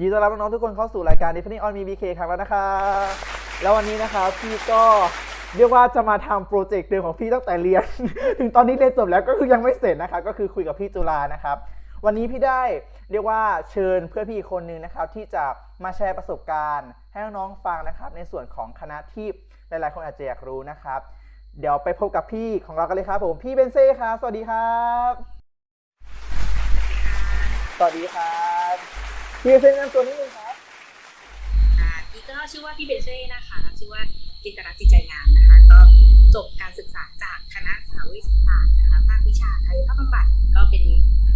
ยินดีต้อนรับน้องๆทุกคนเข้าสู่รายการ d e f i n i t on MBK ครั้งแล้วนะครับแล้ววันนี้นะครับพี่ก็เรียกว่าจะมาทำโปรเจกต์เดิมของพี่ตั้งแต่เรียน ถึงตอนนี้เรียนจบแล้วก็คือยังไม่เสร็จนะครับก็คือคุยกับพี่จุฬานะครับวันนี้พี่ได้เรียกว่าเชิญเพื่อนพี่คนนึงนะครับที่จะมาแชร์ประสบการณ์ ให้น้องๆฟังนะครับ ในส่วนของคณะที่หลายๆคนอาจจะอยากรู้นะครับ เดี๋ยวไปพบกับพี่ของเรากันเลยครับผมพี่เบนเซ่ครับสวัสดีครับ สวัสดีครับ พี่เบนเซ่แนะนำตัวนิดนึงครับอ่าพี่ก็ชื่อว่าพี่เบนเซ่นะคะ ชื่อว่าจินตรัตน์จิตใจงามนะคะ ก็จบการศึกษาจากคณะสาวิทยาศาสตร์นะคะ ภาควิชากายภาพบำบัดก็เป็น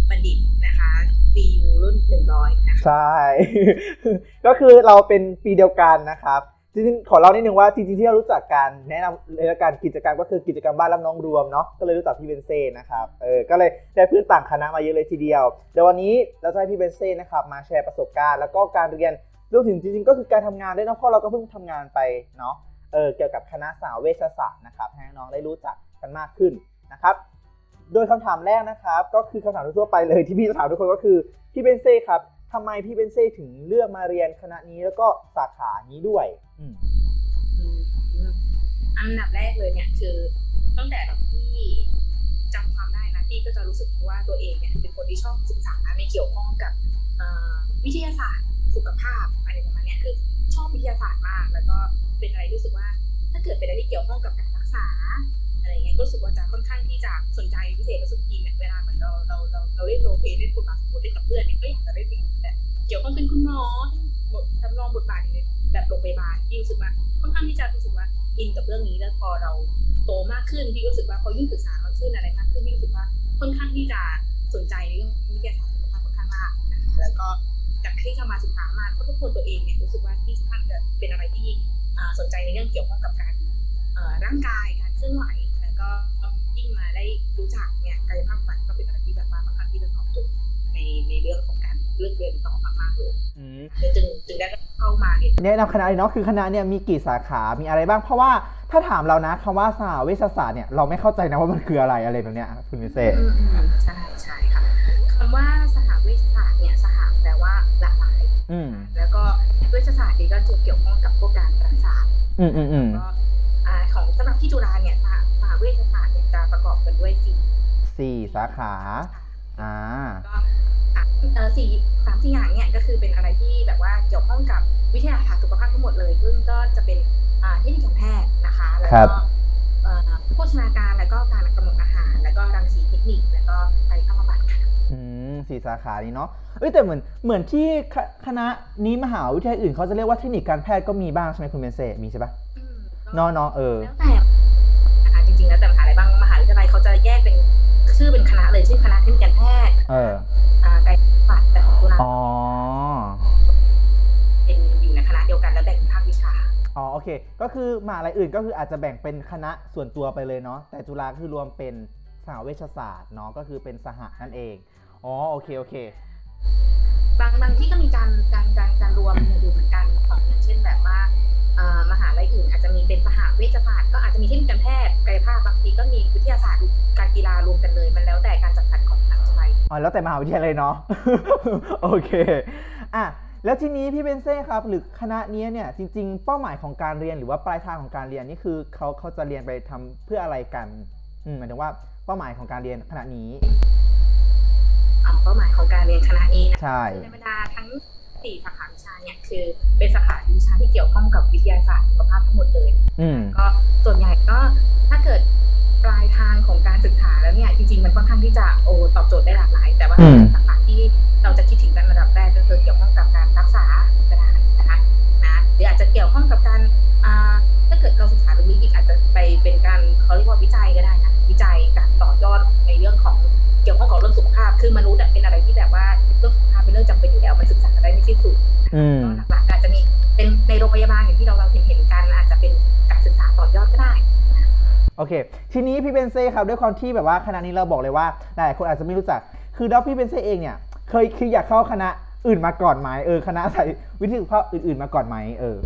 บัณฑิตนะคะปียูรุ่นหนึ่งร้อยนะคะ ใช่ ก็คือเราเป็นปีเดียวกันนะครับ จริงๆขอเล่านิดนึงว่าจริงๆที่เรารู้จักกันแนะนำเละกันกิจกรรมก็คือกิจกรรมบ้านรับน้องรวมเนาะก็เลยรู้จักพี่เบนเซ่นะครับเออก็เลยได้เพื่อนต่างคณะมาเยอะเลยทีเดียวเดี๋ยววันนี้เราจะให้พี่เบนเซ่นะครับมาแชร์ประสบการณ์ แล้วก็การเรียนรวมถึงจริงๆ ก็คือการทำงานด้วยเนาะเพราะเราก็เพิ่งทำงานไปเนาะเออเกี่ยวกับคณะสาวเวชศาสตร์นะครับให้น้องได้รู้จักกันมากขึ้นนะครับโดยคำถามแรกนะครับ ก็คือคำถามทั่วไปเลยที่พี่จะถามทุกคนก็คือพี่เบนเซ่ครับ ทำไมพี่เบนเซ่ถึงเลือกมาเรียนคณะนี้แล้วก็สาขานี้ด้วย อืมอันดับแรกเลยเนี่ยคือตั้งแต่ที่จำความได้นะพี่ก็จะรู้สึกว่าตัวเองเนี่ยเป็นคนที่ชอบศึกษาในเกี่ยวข้องกับวิทยาศาสตร์สุขภาพอะไรประมาณนี้คือชอบวิทยาศาสตร์มาก แล้วก็เป็นอะไรรู้สึกว่า ถ้าเกิดเป็นอะไรที่เกี่ยวข้องกับการรักษาอะไรเงี้ยก็รู้สึกว่าจะค่อนข้างที่จะสนใจพิเศษรู้สึกอินเนี่ยเวลาเหมือนเราเราเราเราเล่นโรเพลย์เล่นบทบาทสมมติเล่นกับเพื่อนเนี่ยก็อยากจะเล่นเป็น เกี่ยวข้องเป็นคุณหมอบททำลองบทบาทในแบบโรงพยาบาลที่รู้สึกว่าค่อนข้างที่จะรู้สึกว่าอินกับเรื่องนี้แล้วพอเราโตมากขึ้นพี่รู้สึกว่าพอยิ่งศึกษามาขึ้นอะไรมากขึ้นพี่รู้สึกว่าค่อนข้างที่จะสนใจในเรื่องวิทยาศาสตร์สุขภาพค่อนข้างมากนะคะแล้วก็จากที่ทำมาศึกษามาก็ทบทวนตัวเองเนี่ยรู้สึกว่าที่ค่อนข้างจะเป็นอะไรที่สนใจในเรื่องเกี่ยวข้องกับการร่างกายการเคลื่อนไหวแล้วก็ยิ่งมาได้รู้จักเนี่ยกายภาพบำบัดก็เป็นอะไรที่แบบว่าค่อนข้างที่จะตอบโจทย์ในในเรื่องของการ เลือกเรียนต่อมากๆเลยอืมแล้วจึงจึงได้เข้ามาเนี่ยแนะนำคณะเลยเนาะคือคณะเนี่ยมีกี่สาขา มีอะไรบ้าง เพราะว่าถ้าถามเรานะคำว่าสาวเวชศาสตร์เนี่ยเราไม่เข้าใจนะว่ามันคืออะไรอะไรแบบเนี้ยคุณเบนเซ่อืมอืมใช่ใช่ค่ะคำว่าสหเวชศาสตร์เนี่ยสหแปลว่าหลากหลายอืมแล้วก็เวชศาสตร์นี่ก็จะเกี่ยวข้องกับพวกการรักษาอืมอืมอืมก็อ่าของสำหรับที่จุฬาเนี่ยสหสหเวชศาสตร์เนี่ยจะประกอบกันด้วยสี่สี่สาขาอ่าก็อะเออ สี่สามสี่อย่างเนี่ยก็คือเป็นอะไรที่แบบว่าเกี่ยวข้องกับวิทยาศาสตร์สุขภาพทั้งหมดเลยซึ่งก็จะเป็นอ่าเทคนิคการแพทย์นะคะ แล้วครัก็บเอ่อโภชนาการแล้วก็การกำหนดอาหาร แล้วก็รังสีเทคนิคแล้วก็กายภาพบำบัดค่ะอืมสี่สาขานี้เนาะเอ้ยแต่เหมือนเหมือนที่คคณะนี้มหาวิทยาลัยอื่นเขาจะเรียกว่าเทคนิคการแพทย์ก็มีบ้างใช่ไหมคุณเบนเซ่มีใช่ปะอืมก็เนาะเนาะเออแล้วแต่นะคะจริงๆแล้วแต่มหาลัยบางมหาวิทยาลัยเขาจะแยกเป็นชื่อเป็นคณะเลยชื่อคณะเทคนิคการแพทย์เอออ่าก เค ก็คือมหาลัยอื่นก็คืออาจจะแบ่งเป็นคณะส่วนตัวไปเลยเนาะแต่จุฬาคือรวมเป็นสหเวชศาสตร์เนาะก็คือเป็นสหนั่นเองอ๋อโอเคโอเคบางบางที่ก็มีการการการการรวมอยู่เหมือนกันของอย่างเช่นแบบว่าเอ่อมหาลัยอื่น อาจจะมีเป็นสหเวชศาสตร์ก็อาจจะมีเทคนิคการแพทย์กายภาพบางทีก็มีวิทยาศาสตร์การกีฬารวมกันเลย มันแล้วแต่การจัดสรรของมหาวิทยาลัยอ๋อแล้วแต่มหาวิทยาลัยเนาะโอเคอะ แล้วทีนี้พี่เบนเซ่ครับหรือคณะนี้เนี่ยจริง ๆ เป้าหมายของการเรียนหรือว่าปลายทางของการเรียนนี่คือเขาเขาจะเรียนไปทำเพื่ออะไรกันอืมหมายถึงว่าเป้าหมายของการเรียนคณะนี้เอาเป้าหมายของการเรียนคณะนี้นะใช่ในบรรดาทั้งสี่สาขาวิชาเนี่ยคือเป็นสาขาวิชาที่เกี่ยวข้องกับวิทยาศาสตร์สุขภาพทั้งหมดเลยอืมก็ส่วนใหญ่ก็ถ้าเกิดปลายทางของการศึกษาแล้วเนี่ยจริงๆมันค่อนข้างที่จะโอ้ตอบโจทย์ได้หลากหลาย แต่ว่าอืมสาขาที่เราจะคิดถึงกันระดับแรกก็คือเกี่ยวข้องกับการรักษาก็ได้นะคะนะห รืออาจจะเกี่ยวข้องกับการอ่าถ้าเกิดเราศึกษาลึกๆอีกอาจจะไปเป็นการเขาเรียกว่าวิจัยก็ได้นะวิจัยการต่อยอดในเรื่องของเกี่ยวข้องกับเรื่องสุขภาพ คือมนุษย์อะเป็นอะไรที่แบบว่าเรื่องสุขภาพเป็นเรื่องจำเป็นอยู่แล้วมันศึกษาได้ไม่สิ้นสุดอืมก็หลักๆก็อาจจะมีเป็นในโรงพยาบาลอย่างที่เราเราเห็นเห็นๆกันอาจจะเป็นการศึกษาต่อยอดก็ได้โอเค ทีนี้พี่เบนเซ่ครับด้วยความที่แบบว่าคณะนี้เราบอกเลยว่าหลายคนอาจจะไม่รู้จัก คือแล้วพี่เบนเซ่เองเนี่ยเคยคืออยากเข้าคณะ อื่นมาก่อนไหมเออคณะสายวิทยุภาคอื่น ๆมาก่อนไหมเออ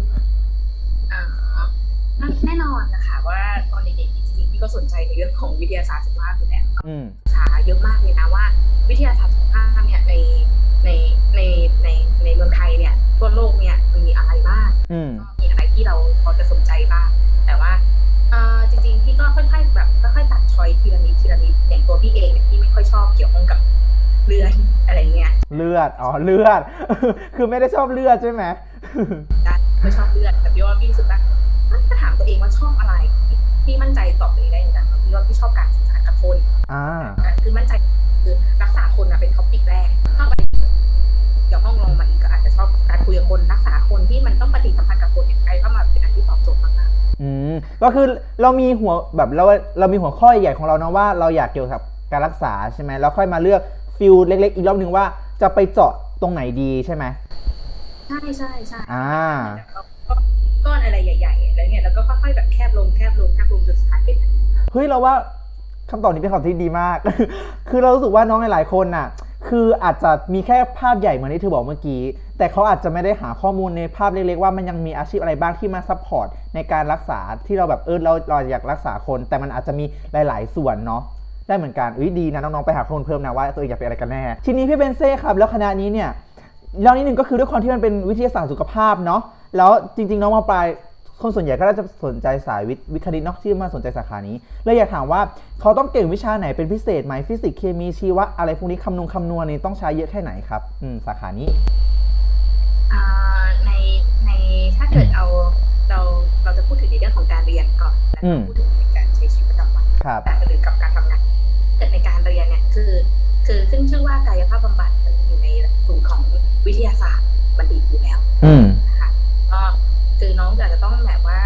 แน่นอนนะคะว่าตอนเด็กๆจริงๆพี่ก็สนใจในเรื่องของวิทยาศาสตร์สุขภาพอยู่แล้วศึกษาเยอะมากเลยนะว่า วิทยาศาสตร์สุขภาพเนี่ยในในในในในเมืองไทยเนี่ยทั่วโลกเนี่ยมันมีอะไรบ้างมีอะไรที่เราพอจะสนใจบ้าง แต่ว่าเออจริงๆพี่ก็ค่อยๆแบบค่อยๆตัดชอยทีละนิดทีละนิดอย่างตัวพี่เองเนี่ยพี่ไม่ค่อยชอบเกี่ยวข้องกับ ดอะไรเงี้ยเลือด อ๋อ เลือด คือไม่ได้ชอบเลือดใช่ไหมได้ไม่ชอบเลือด แต่พี่ว่าพี่รู้สึกว่าถ้าถามตัวเองว่าชอบอะไร พี่มั่นใจตอบตัวเองได้เหมือนกันว่าพี่ว่าพี่ชอบการสื่อสารกับคนอ่าคือมั่นใจคือรักษาคนอะเป็นท็อปิกแรกชอบอะไรเดี๋ยวห้องลงมาอีกก็อาจจะชอบการคุยกับคนรักษาคนที่มันต้องปฏิสัมพันธ์กับคนเนี่ยไกลเข้ามาเป็นอันที่ตอบโจทย์มากๆอืมก็คือเรามีหัวแบบเราเรามีหัวข้อใหญ่ของเรานะว่าเราอยากเกี่ยวกับการรักษาใช่ไหมแล้วค่อยมาเลือก ฟิลเล็กๆ อีกรอบหนึ่งว่าจะไปเจาะตรงไหนดีใช่ไหมใช่ใช่ใช่อ่าก็ก้อนอะไรใหญ่ๆอะไรเงี้ยแล้วก็ค่อยๆแบบแคบลงแคบลงแคบลงจนสุดท้ายเป็นอันนี้เฮ้ยเราว่าคำตอบนี้เป็นคำตอบที่ดีมาก คือเรารู้สึกว่าน้องหลายๆคนน่ะ คืออาจจะมีแค่ภาพใหญ่เหมือนที่เธอบอกเมื่อกี้ แต่เขาอาจจะไม่ได้หาข้อมูลในภาพเล็กๆว่ามันยังมีอาชีพอะไรบ้างที่มาซัพพอร์ตในการรักษาที่เราแบบเออเราเราอยากรักษาคน แต่มันอาจจะมีหลาย ๆ ส่วนเนาะ ได้เหมือนกันอุ้ยดีนะน้องๆไปหาข้อมูลเพิ่มนะว่าตัวเองอยากเป็นอะไรกันแน่ทีนี้พี่เบนเซ่ครับแล้วคณะนี้เนี่ยเล่านิดนึงก็คือด้วยความที่มันเป็นวิทยาศาสตร์สุขภาพเนาะแล้วจริง ๆ น้องมาปลายคนส่วนใหญ่ก็น่าจะสนใจสายวิทย์วิทย์คณิตเนาะที่มาสนใจสาขานี้เลยอยากถามว่าเขาต้องเก่งวิชาไหนเป็นพิเศษไหมฟิสิกส์เคมีชีวะอะไรพวกนี้คำนวณคำนวณนี่ต้องใช้เยอะแค่ไหนครับอืมสาขานี้อ่าในในถ้าเกิดเอาเราเราจะพูดถึงในเรื่องของการเรียนก่อนแล้วอืก็มพูดถึงในการใช้ชีวิตประจำวันครับหรือกับการทำงานเกิดในการเรียนเนี่ยคือ คือขึ้นชื่อว่ากายภาพบำบัดมันอยู่ในหลักสูตรของวิทยาศาสตร์บัณฑิตอยู่แล้วอืมนะคะก็คือน้องอาจจะต้องแบบว่า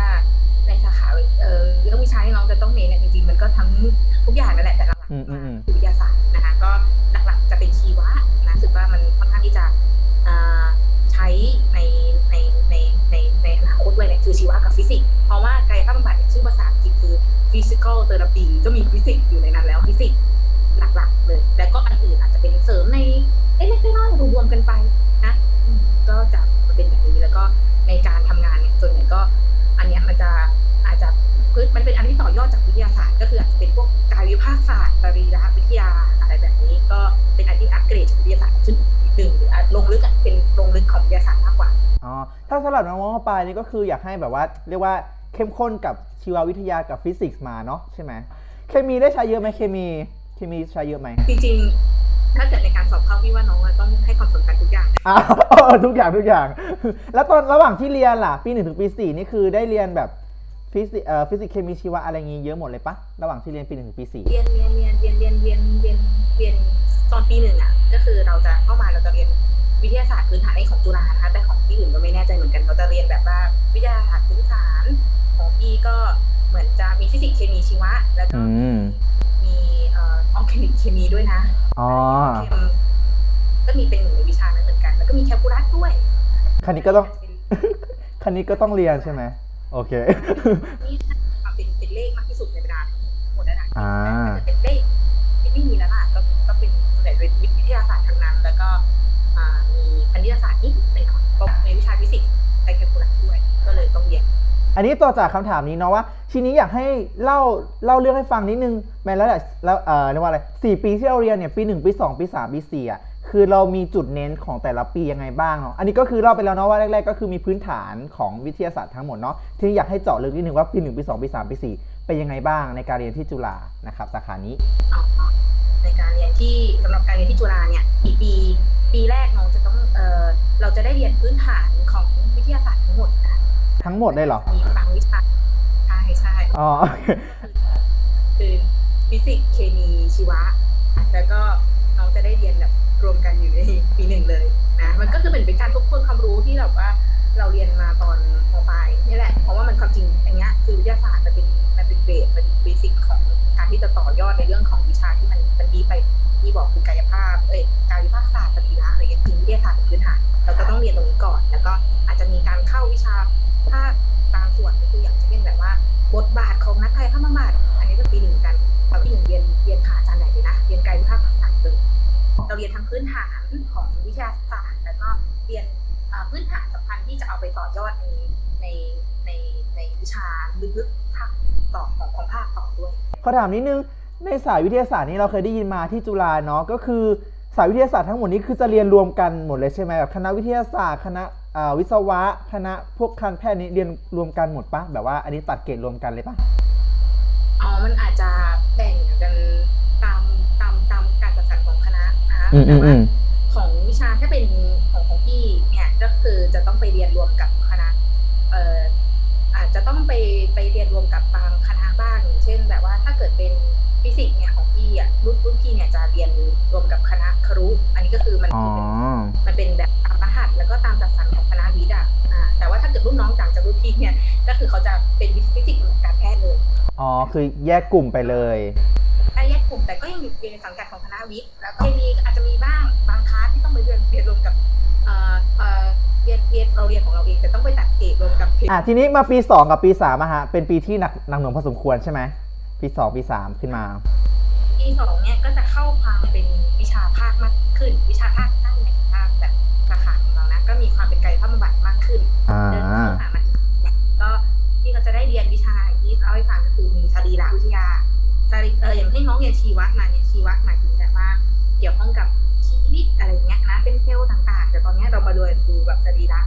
สิกส์หลักๆเลย แล้วก็อันอื่นอาจจะเป็นเสริมในเล็กๆน้อยๆรวมกันไปนะก็จะเป็นแบบนี้แล้วก็ในการทำงานเนี่ยส่วนใหญ่ก็ อันเนี้ยมันจะอาจจะคือมันเป็นอันที่ต่อยอดจากวิทยาศาสตร์ ก็คืออาจจะเป็นพวกกายวิภาคศาสตร์สรีรวิทยาอะไรแบบนี้ ก็เป็นอันที่อัปเกรดจากวิทยาศาสตร์ขึ้นหนึ่งหรืออาจลงลึกเป็นลงลึกของวิทยาศาสตร์มากกว่าอ๋อถ้าสำหรับน้องๆปลายนี่ก็คืออยากให้แบบว่า เรียกว่าเข้มข้นกับชีววิทยากับฟิสิกส์มาเนาะใช่ไหม เคมีได้ใช้เยอะไหมเคมี เคมีใช้เยอะไหมจริงๆ ถ้าเกิดในการสอบเข้าพี่ว่าน้องอะต้องให้ความสำคัญทุกอย่าง อ้าวทุกอย่างทุกอย่าง แล้วตอนระหว่างที่เรียนล่ะ ปีหนึ่งถึงปีสี่นี่คือได้เรียนแบบฟิสิกเอ่อฟิสิกส์เคมีชีวะอะไรงี้เยอะหมดเลยปะระหว่างที่เรียนปีหนึ่งถึงปีสี่เรียนเรียนเรียนเรียนเรียนเรียนเรียนเรียนตอนปีหนึ่งอะ ก็คือเราจะเข้ามาเราจะเรียนวิทยาศาสตร์พื้นฐานในของจุฬานะคะแต่ของที่อื่นก็ไม่แน่ใจเหมือนกันเราจะเรียนแบบว่าวิทยาศาสตร์พื้นฐาน ของพี่ก็เหมือนจะมีฟิสิกส์เคมีชีวะ แล้วก็อืมมีเอ่อออร์แกนิกเคมีด้วยนะอ๋อเคมก็มีเป็นหนึ่งในวิชานั้นเหมือนกัน แล้วก็มีแคลคูลัสด้วยคันนี้ก็ต้องคันนี้ก็ต้องเรียนใช่ไหมโอเคนี่ความเป็นเป็นเลขมากที่สุดในบรรดาทั้งหมดนั่นแหละอ่าจะเป็นเลขที่ไม่มีแล้วล่ะก็ก็เป็นส่วนใหญ่เป็นวิทยาศาสตร์ทางนั้น แล้วก็ อันนี้ต่อจากคำถามนี้เนาะว่า ทีนี้อยากให้เล่าเล่าเรื่องให้ฟังนิดนึงแม้แล้วแหละแล้วเอ่อเรียกว่าอะไรสี่ปีที่เราเรียนเนี่ยปีหนึ่งปีสองปีสามปีสี่อะคือเรามีจุดเน้นของแต่ละปียังไงบ้างเนาะอันนี้ก็คือเล่าไปแล้วเนาะว่าแรกๆก็คือมีพื้นฐานของวิทยาศาสตร์ทั้งหมดเนาะทีนี้อยากให้เจาะลึกนิดนึงว่าปีหนึ่งปีสองปีสามปีสี่เป็นยังไงบ้างในการเรียนที่จุฬานะครับสาขานี้ในการเรียนที่สำหรับการเรียนที่จุฬาเนี่ยปีปีปีแรกน้องจะต้องเออเราจะได้เรียนพื้นฐานของวิทยาศาสตร์ทั้งหมดนะ ทั้งหมดได้เหรอ มีบางวิชาใช่ใช่อ๋อโอเคคือฟิสิกส์เคมีชีวะ แล้วก็น้องจะได้เรียนแบบรวมกันอยู่ในปีหนึ่งเลยนะ มันก็คือเป็นเป็นการทบทวนความรู้ที่แบบว่าเราเรียนมาตอนมปลายนี่แหละ เพราะว่ามันความจริงอย่างเงี้ยคือวิทยาศาสตร์มันเป็นมันเป็นเบสเป็นเบสิกของการที่จะต่อยอดในเรื่องของวิชาที่มันมันดีไปที่บอกคือกายภาพเอ้ยกายวิภาคศาสตร์สรีระอะไรเงี้ยจริงวิทยาศาสตร์เป็นพื้นฐานเราก็ต้องเรียนตรงนี้ก่อน แล้วก็อาจจะมีการเข้าวิชา ภาคบางส่วนก็คืออย่างเช่นแบบว่า บทบาทของนักกายภาพบำบัดอันนี้เป็นปีหนึ่งกันตอนปีหนึ่งเรียนเรียนผ่าอาจารย์ไหนเลยนะเรียนกายวิภาคศาสตร์เลยเราเรียนทั้งพื้นฐานของวิทยาศาสตร์แล้วก็เรียนพื้นฐานสำคัญที่จะเอาไปต่อยอดในในในในวิชาลึกๆภาคต่อของของภาคต่อด้วยขอถามนิดนึงในสายวิทยาศาสตร์นี้เราเคยได้ยินมาที่จุฬาเนาะก็คือ สายวิทยาศาสตร์ทั้งหมดนี้คือจะเรียนรวมกันหมดเลยใช่ไหมแบบคณะวิทยาศาสตร์คณะวิศวะ คณะพวกการแพทย์นี้เรียนรวมกันหมดปะแบบว่าอันนี้ตัดเกรดรวมกันเลยปะอ๋อมันอาจจะแบ่งกันตามตามตามการจัดสรรของคณะอืมอืแต่ว่าของวิชาถ้าเป็นของของพี่เนี่ยก็คือจะต้องไปเรียนรวมกับคณะเอ่ออาจจะต้องไปไปเรียนรวมกับบางคณะบ้างอย่างเช่น แบบว่าถ้าเกิดเป็นฟิสิกส์เนี่ยของพี่อะรุ่นรุ่นพี่เนี่ยจะ วมกับคณะครุ อันนี้ก็คือมันอ๋อคือเป็นมันเป็นแบบตามรหัสแล้วก็ตามจัดสรรของคณะวิทย์อะอ่าแต่ว่าถ้าเกิดรุ่นน้องต่างจากรุ่นพี่เนี่ยก็คือเขาจะเป็นฟิสิกส์กับการแพทย์เลยอ๋อ คือแยกกลุ่มไปเลยถ้าแยกกลุ่มแต่ก็ยังอยู่ในสังกัดของคณะวิทย์แล้วก็เคมีอาจจะมีบ้างบางคลาสที่ต้องไปเรียนเรียนรวมกับเอ่อเอ่อเรียนเรียนเราเรียนของเราเองแต่ต้องไปตัดเกรดรวมกับเพอะทีนี้มาปี 2 กับปี3อะฮะ เป็นปีที่หนักหนักหน่วงพอสมควรใช่ไหมปี 2 ปี 3 ขึ้นมา ปีสองเนี่ยก็จะเข้าความเป็นวิชาภาคมากขึ้น วิชาภาคด้านไหนภาคแบบสาขาของเรานะก็มีความเป็นกายภาพบำบัดมากขึ้นอ่าเดินเข้าหามันก็ที่เขาจะได้เรียนวิชาที่เล่าให้ฟังก็คือมีสรีรวิทยาสรีเอออย่างให้น้องเรียนชีวะมาเนี่ยชีวะหมายถึงแบบว่าเกี่ยวข้องกับชีวิตอะไรเงี้ยนะเป็นเซลล์ต่างๆ แต่ตอนเนี้ยเรามาดูดูแบบสรีระ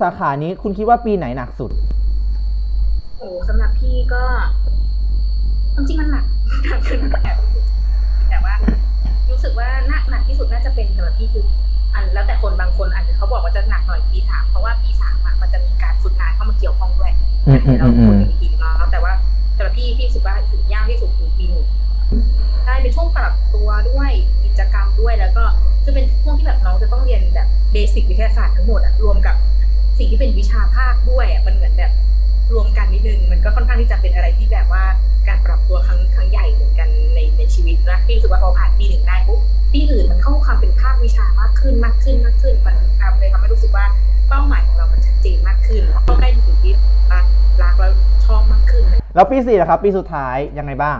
สาขานี้คุณคิดว่าปีไหนหนักสุด โอ้สำหรับพี่ก็จริงๆมันหนักหนักขึ้นแต่แต่ว่า รู้สึกว่าหนักหนักที่สุดน่าจะเป็นสำหรับพี่คืออันแล้วแต่คนบางคนอาจจะเขาบอกว่าจะหนักหน่อยปีสามเพราะว่าปีสามอะมันจะมีการฝึกงานเข้ามาเกี่ยวข้องด้วยอืมอืมเราอืมอืคุยมกันอีกทีนึงเนาะแต่ว่าสำหรับพี่พี่รู้สึกว่าถึงยากที่สุดคือปีหนึ่งใช่เป็นช่วงปรับตัวด้วยกิจกรรมด้วยแล้วก็คือเป็นช่วงที่แบบน้องจะต้องเรียนแบบเบสิกวิทยาศาสตร์ทั้งหมดอะรวมกับ สิ่งที่เป็นวิชาภาคด้วยอะมันเหมือนแบบรวมกันนิดนึง มันก็ค่อนข้างที่จะเป็นอะไรที่แบบว่าการปรับตัวครั้งครั้งใหญ่เหมือนกันในในชีวิตนะพี่รู้สึกว่าพอผ่านปีหนึ่งได้ปุ๊บปีอื่นมันเข้าความเป็นภาควิชามากขึ้นมากขึ้นมากขึ้นมันทำเลยทำให้รู้สึกว่าเป้าหมายของเรามันชัดเจนมากขึ้นเข้าใกล้ถึงสิ่งที่รักรักแล้วชอบมากขึ้น แล้วปี4นะครับ ปีสุดท้ายยังไงบ้าง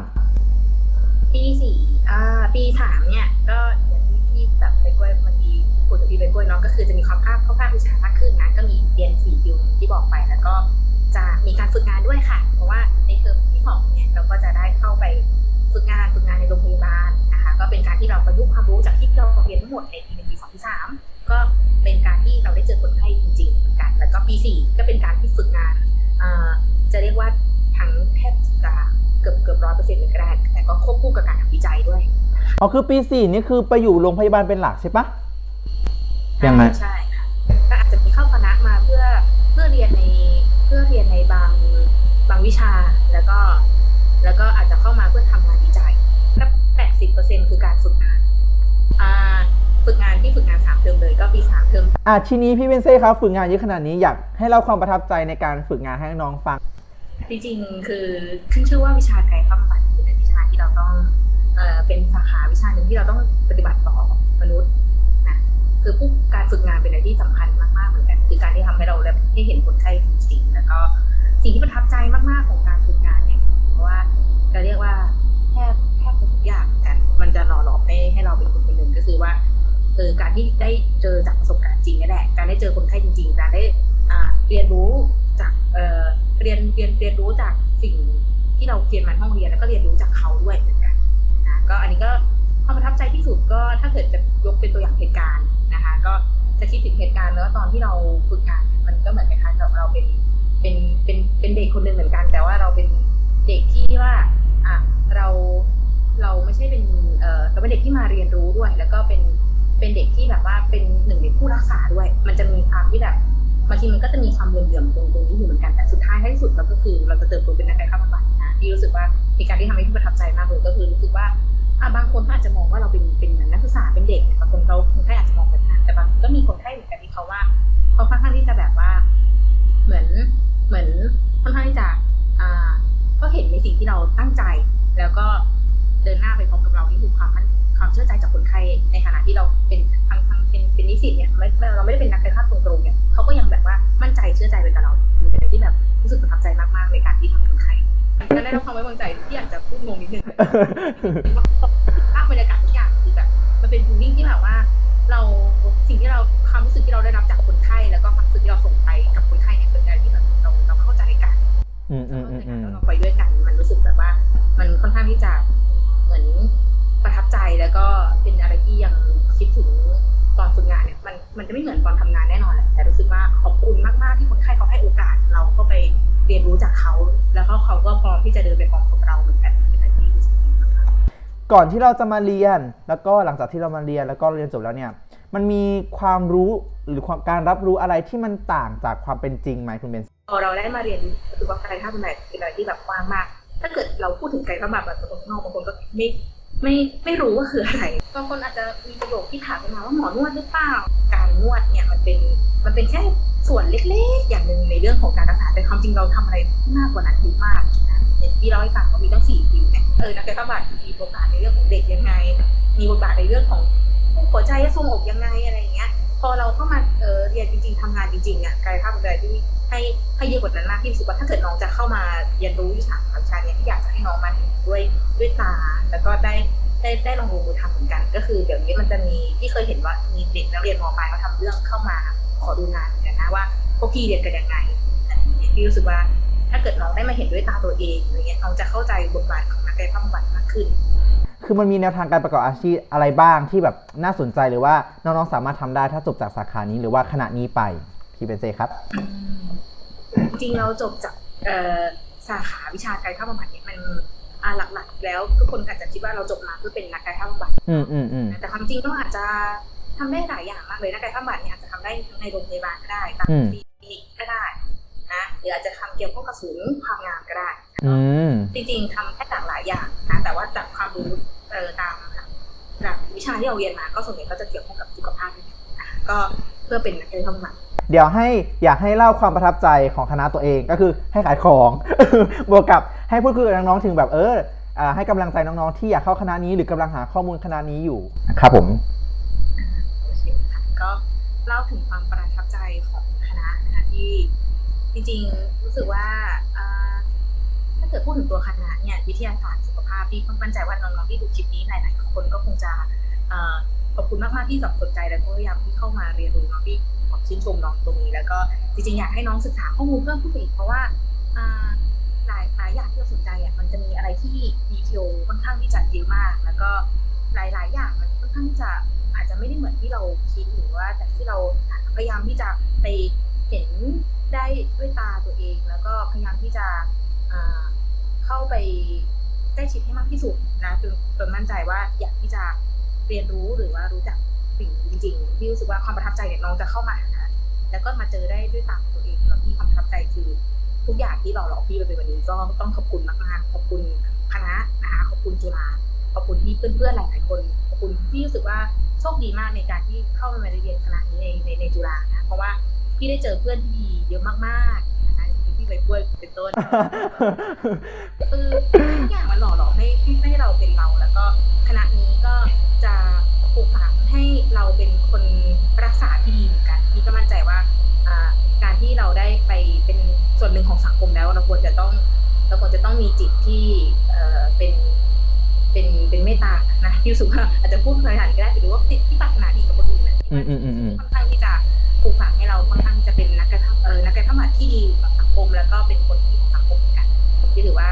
ปีสี่อ่าปีสามเนี่ยก็อย่างที่พี่แบบไปกล้วยเมื่อกี้คุยกับพี่ไปกล้วยเนาะก็คือจะมีความภาคเข้าภาควิชามากขึ้น ฝึกงานด้วยค่ะ เพราะว่าในเทอมที่สองเนี่ยเราก็จะได้เข้าไปฝึกงานฝึกงานในโรงพยาบาลนะคะ ก็เป็นการที่เราประยุกต์ความรู้จากที่เราเรียนทั้งหมดในปีหนึ่งปีสองปีสามก็เป็นการที่เราได้เจอคนไข้จริงๆเหมือนกัน แล้วก็ปีสี่ก็เป็นการที่ฝึกงานอ่าจะเรียกว่าทั้งแทบจะเกือบเกือบร้อยเปอร์เซ็นต์เลยก็ได้แต่ก็ควบคู่กับการทำวิจัยด้วยอ๋อคือปี4นี่คือไปอยู่โรงพยาบาลเป็นหลักใช่ปะยังไงใช่ อะทีนี้พี่เวนเซ่ครับฝึกงานเยอะขนาดนี้อยากให้เล่าความประทับใจในการฝึกงานให้น้องฟัง จริงๆ คือขึ้นชื่อว่าวิชากายภาพบำบัดเป็นวิชาที่เราต้องเอ่อเป็นสาขาวิชาหนึ่งที่เราต้องปฏิบัติต่อมนุษย์นะคือผู้การฝึกงานเป็นอะไรที่สำคัญมากๆเหมือนกัน คือการที่ทำให้เราได้เห็นคนไข้จริงๆแล้วก็สิ่งที่ประทับใจมากๆของการฝึกงานเนี่ยเพราะว่าจะเรียกว่าแทบแทบทุกอย่างกัน มันจะหล่อหลอมให้ให้เราเป็นคนคนหนึ่งก็คือว่า เออการที่ได้เจอจากประสบการณ์จริงนี่แหละการได้เจอคนไข้จริง ๆ การได้อ่าเรียนรู้จากเอ่อเรียนเรียนเรียนรู้จากสิ่งที่เราเรียนมาในห้องเรียนแล้วก็เรียนรู้จากเขาด้วยเหมือนกันนะก็อันนี้ก็ความประทับใจที่สุดก็ถ้าเกิดจะยกเป็นตัวอย่างเหตุการณ์นะคะ ก็จะคิดถึงเหตุการณ์เนอะตอนที่เราฝึกงานมันก็เหมือนกับเราเราเป็นเป็นเป็นเป็นเด็กคนหนึ่งเหมือนกัน แต่ว่าเราเป็นเด็กที่ว่าอะเราเราไม่ใช่เป็นเอ่อเราเป็นเด็กที่มาเรียนรู้ด้วย แล้วก็เป็น เป็นเด็กที่แบบว่าเป็นหนึ่งในผู้รักษาด้วย มันจะมีความที่แบบบางทีมันก็จะมีความเหลื่อมๆตรงตรงนี้อยู่เหมือนกันแต่สุดท้ายท้ายที่สุดเราก็คือ เราจะเติบโตเป็นนักกายภาพบำบัดนะที่รู้สึกว่ามีการที่ทำให้พี่ประทับใจมากเลยก็คือรู้สึกว่าอะบางคนเขาอาจจะมองว่าเราเป็น ภาพบรรยากาศทุกอย่างคือแบบมันเป็นฟีลลิ่งที่แบบว่า เราสิ่งที่เราความรู้สึกที่เราได้รับจากคนไข้แล้วก็ความรู้สึกที่เราส่งไปกับคนไข้เนี่ยเป็นอะไรที่แบบเราเราเข้าใจกันอืมอืมอืมอืมแล้วเราไปด้วยกัน มันรู้สึกแบบว่า มันค่อนข้างที่จะเหมือนประทับใจแล้วก็เป็นอะไรที่ยังคิดถึงตอนฝึกงานเนี่ยมันมันจะไม่เหมือนตอนทำงานแน่นอนแหละแต่รู้สึกว่าขอบคุณมาก ๆ ที่คนไข้เขาให้โอกาส เราก็ไปเรียนรู้จากเขา แล้วก็เขาก็พร้อมที่จะเดินไปพร้อม ก่อนที่เราจะมาเรียน แล้วก็หลังจากที่เรามาเรียนแล้วก็เรียนจบแล้วเนี่ยมันมีความรู้หรือการรับรู้อะไรที่มันต่างจากความเป็นจริงไหมคุณเบนพอเราได้มาเรียนรู้ว่าการท่าเป็นแบบเป็นอะไรที่แบบกว้างมาก ถ้าเกิดเราพูดถึงไกด์ภาพแบบแบบคนนอกบางคนก็ไม่ไม่ไม่รู้ว่าคืออะไรบางคนอาจจะมีประโยคที่ถามกันมาว่าหมอนวดหรือเปล่าการนวดเนี่ยมันเป็นมันเป็นแค่ส่วนเล็กๆ อย่างหนึ่งในเรื่องของการรักษาแต่ความจริงเราทำอะไรมากกว่านั้นเยอะมาก ที่เราให้ฟังว่ามีตั้งสี่ฟิวเนี่ยเออนักกายภาพบำบัดมีบทบาทในเรื่องของเด็กยังไง มีบทบาทในเรื่องของหัวใจและทรวงอกยังไงอะไรอย่างเงี้ย พอเราเข้ามาเออเรียนจริง ๆทำงานจริงๆอะกายภาพเป็นอะไรที่ให้ให้เยอะกว่านั้นมากที่รู้สึกว่าถ้าเกิดน้องจะเข้ามาเรียนรู้วิชาวิชาเนี้ยที่อยากจะให้น้องมาเห็นด้วยด้วยตาแล้วก็ได้ได้ได้ลองลงมือทำเหมือนกัน ก็คือเดี๋ยวนี้มันจะมีที่เคยเห็นว่ามีเด็กนักเรียนมปลายเขาทำเรื่องเข้ามาขอดูงานเหมือนกันนะว่าพวกพี่เรียนกันยังไงแต่พี่รู้สึกว่า ถ้าเกิดน้องได้มาเห็นด้วยตาตัวเองอะไรเงี้ยน้องจะเข้าใจบทบาทของนักกายภาพบำบัดมากขึ้น คือมันมีแนวทางการประกอบอาชีพอะไรบ้างที่แบบน่าสนใจหรือว่าน้องๆสามารถทำได้ถ้าจบจากสาขานี้หรือว่าคณะนี้ไปพี่เบนเซ่ครับ จริงๆเราจบจากเอ่อสาขาวิชากายภาพบำบัดเนี่ยมันอ่าหลักๆ แล้วทุกคนอาจจะคิดว่าเราจบมาเพื่อเป็นนักกายภาพบำบัด อืมอืมอืม แต่ความจริงก็อาจจะทำได้หลายอย่างมากเลยนักกายภาพบำบัดเนี่ยอาจจะทำได้ทั้งในโรงพยาบาลก็ได้ตามอืมคลินิกก็ได้นะ หรืออาจจะทำเกี่ยวข้องกับศูนย์ความงามก็ได้อืมจริงๆทำแค่หลากหลายอย่างนะแต่ว่าจากความรู้เอ่อตามหลักวิชาที่เราเรียนมา ก็ส่วนใหญ่ก็จะเกี่ยวข้องกับสุขภาพนะคะก็เพื่อเป็นนักกายภาพบำบัดเดี๋ยวให้อยากให้เล่าความประทับใจของคณะตัวเองก็คือให้ขายของ บวกกับให้พูดคุยกับน้องๆถึงแบบเอออ่าให้กำลังใจน้องๆ ที่อยากเข้าคณะนี้หรือกำลังหาข้อมูลคณะนี้อยู่ครับผมโอเคค่ะก็เล่าถึงความประทับใจของคณะนะคะที่จ ริงๆ รู้สึกว่าถ้าเกิดพูดถึงตัวคณะเนี่ยวิทยาศาสตร์สุขภาพที่ค่อนมั่นใจว่าน้องๆที่ดูคลิปนี้หลายๆคนก็คงจะขอบคุณมากๆที่สนใจและก็พยายามที่เข้ามาเรียนรู้น้องที่ขอบชื่นชมน้องตรงนี้ แล้วก็จริงๆอยากให้น้องศึกษาข้อมูลเพิ่มขึ้นไปอีกเพราะว่าอ่าหลายหลายอย่างที่เราสนใจอะมันจะมีอะไรที่ดีเทลค่อนข้างที่จะเยอะมาก แล้วก็หลาย ๆ อย่างมันค่อนข้างที่จะอาจจะไม่ได้เหมือนที่เราคิดหรือว่าแต่ที่เราพยายามที่จะไปเห็น ได้ด้วยตาตัวเอง แล้วก็พยายามที่จะเข้าไปใกล้ชิดให้มากที่สุดนะจนจนมั่นใจว่าอยากที่จะเรียนรู้หรือว่ารู้จักสิ่งจริงๆที่รู้สึกว่าความประทับใจเนี่ยน้องจะเข้ามานะแล้วก็มาเจอได้ด้วยตาตัวเองแล้วที่ความประทับใจคือทุกอย่างที่เราหลอกพี่มาเป็นวันนี้ก็ต้องขอบคุณมากๆขอบคุณคณะนะคะขอบคุณจุฬาขอบคุณที่เพื่อนๆหลายๆคนขอบคุณที่รู้สึกว่าโชคดีมากในการที่เข้ามาเรียนคณะนี้ในในในจุฬานะเพราะว่า พี่ได้เจอเพื่อนที่ดีเยอะมากๆนะคะอย่างที่พี่ไปบ้วยเป็นต้นคือทุกอย่างมันหล่อหลอมให้ให้ให้เราเป็นเรา แล้วก็คณะนี้ก็จะปลูกฝังให้เราเป็นคนรักษาที่ดีเหมือนกันพี่ก็มั่นใจว่าอ่าการที่เราได้ไปเป็นส่วนหนึ่งของสังคมแล้วเราควรจะต้องเราควรจะต้องมีจิตที่เอ่อเป็นเป็นเป็นเมตตานะที่รู้สึกว่าอาจจะพูดภาษาอังกฤษก็ได้หรือว่าติดที่ปรารถนาดีกับคนอื่นนะอืมอืมอืมอืมค่อนข้างที่จะปลูกฝังให้ เราค่อนข้างจะเป็นนักกายภาพเออนักกายภาพบำบัดที่ดีกับสังคมแล้วก็เป็นคนที่ของสังคมกันที่ถือว่า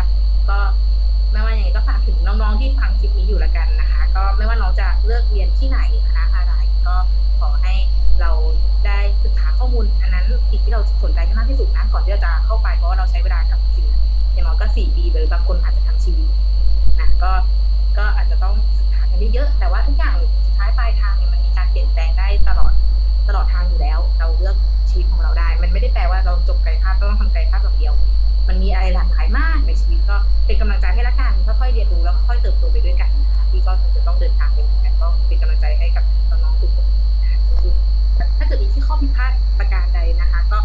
ก็ไม่ว่าอย่างไรก็ฝากถึงน้องๆที่ฟังคลิปนี้อยู่ละกันนะคะ ก็ไม่ว่าน้องจะเลือกเรียนที่ไหนคณะอะไรก็ขอให้เราได้ศึกษาข้อมูล อันนั้นสิ่งที่เราสนใจมากที่สุดนะก่อนที่เราจะเข้าไปเพราะว่าเราใช้เวลากับสิ่งนั้นอย่างน้อยก็สี่ปีหรือบางคนอาจจะทั้งชีวิตนะก็ก็อาจจะต้องศึกษากันเยอะๆแต่ว่าทุกอย่างสุดท้ายปลายทางเนี่ยมันมีการเปลี่ยนแปลงได้ตลอด ตลอดทางอยู่แล้ว เราเลือกชีวิตของเราได้ มันไม่ได้แปลว่าเราจบไกายภาพต้องทำไกายภาพแบบเดียว มันมีอะไรหลากหลายมากในชีวิตก็เป็นกำลังใจให้ละกันค่อยๆเรียนรู้แล้วค่อยๆเติบโตไปด้วยกันนะคะพี่ก็คงจะต้องเดินทางไปเหมือนกันก็เป็นกำลังใจให้กับน้องๆทุกคนนะคะถ้าเกิดมีที่ข้อผิดพลาดประการใดนะคะ ก็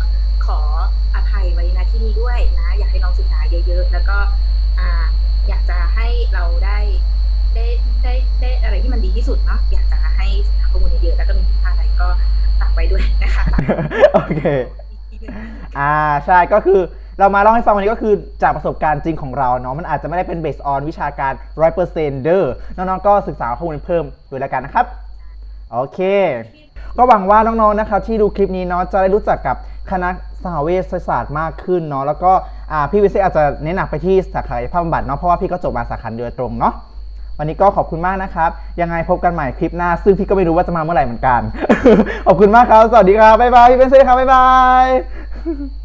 ขออภัยไว้ณที่นี้ด้วยนะ อยากให้น้องศึกษาเยอะๆ แล้วก็ออยากจะให้เราได้ โอเค อ่าใช่ก็คือเรามาเล่าให้ฟังวันนี้ก็คือจากประสบการณ์จริงของเราเนาะมันอาจจะไม่ได้เป็น based on วิชาการ100%เด้อน้องๆก็ศึกษาข้อมูลเพิ่มด้วยแล้วกันนะครับ โอเค ก็หวังว่าน้องๆนะครับที่ดูคลิปนี้เนาะจะได้รู้จักกับคณะสหเวชศาสตร์มากขึ้นเนาะแล้วก็อ่าพี่วิเศษอาจจะเน้นหนักไปที่สาขาภาพบำบัดเนาะเพราะว่าพี่ก็จบมาสาขาโดยตรงเนาะ วันนี้ก็ขอบคุณมากนะครับ ยังไงพบกันใหม่คลิปหน้า ซึ่งพี่ก็ไม่รู้ว่าจะมาเมื่อไหร่เหมือนกัน ขอบคุณมากครับ สวัสดีครับ บ๊ายบายพี่เบนเซ่ครับ บ๊ายบาย